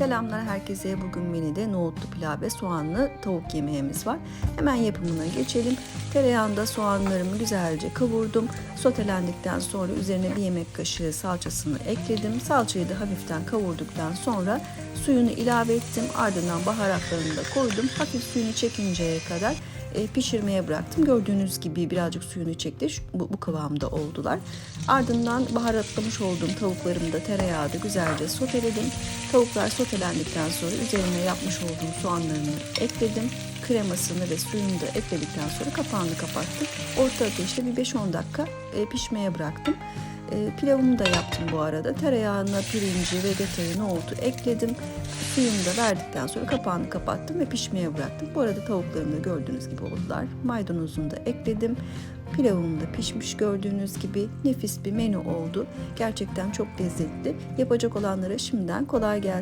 Selamlar herkese. Bugün menüde nohutlu pilav ve soğanlı tavuk yemeğimiz var. Hemen yapımına geçelim. Tereyağında soğanlarımı güzelce kavurdum. Sotelendikten sonra üzerine bir yemek kaşığı salçasını ekledim. Salçayı da hafiften kavurduktan sonra suyunu ilave ettim. Ardından baharatlarını da koydum. Hafif suyunu çekinceye kadar e, pişirmeye bıraktım. Gördüğünüz gibi birazcık suyunu çekti. Bu, bu kıvamda oldular. Ardından baharatlamış olduğum tavuklarımı da tereyağda güzelce soteledim. Tavuklar sotelendikten sonra üzerine yapmış olduğum soğanlarını ekledim. Kremasını ve suyunu da ekledikten sonra kapağını kapattım. Orta ateşte bir 5-10 dakika e, pişmeye bıraktım. E, pilavımı da yaptım bu arada. Tereyağına pirinci ve detayı nohutu ekledim. Suyunu da verdikten sonra kapağını kapattım ve pişmeye bıraktım. Bu arada tavuklarım da gördüğünüz gibi oldular. Maydanozunu da ekledim. Pilavım da pişmiş gördüğünüz gibi nefis bir menü oldu. Gerçekten çok lezzetli. Yapacak olanlara şimdiden kolay gelsin.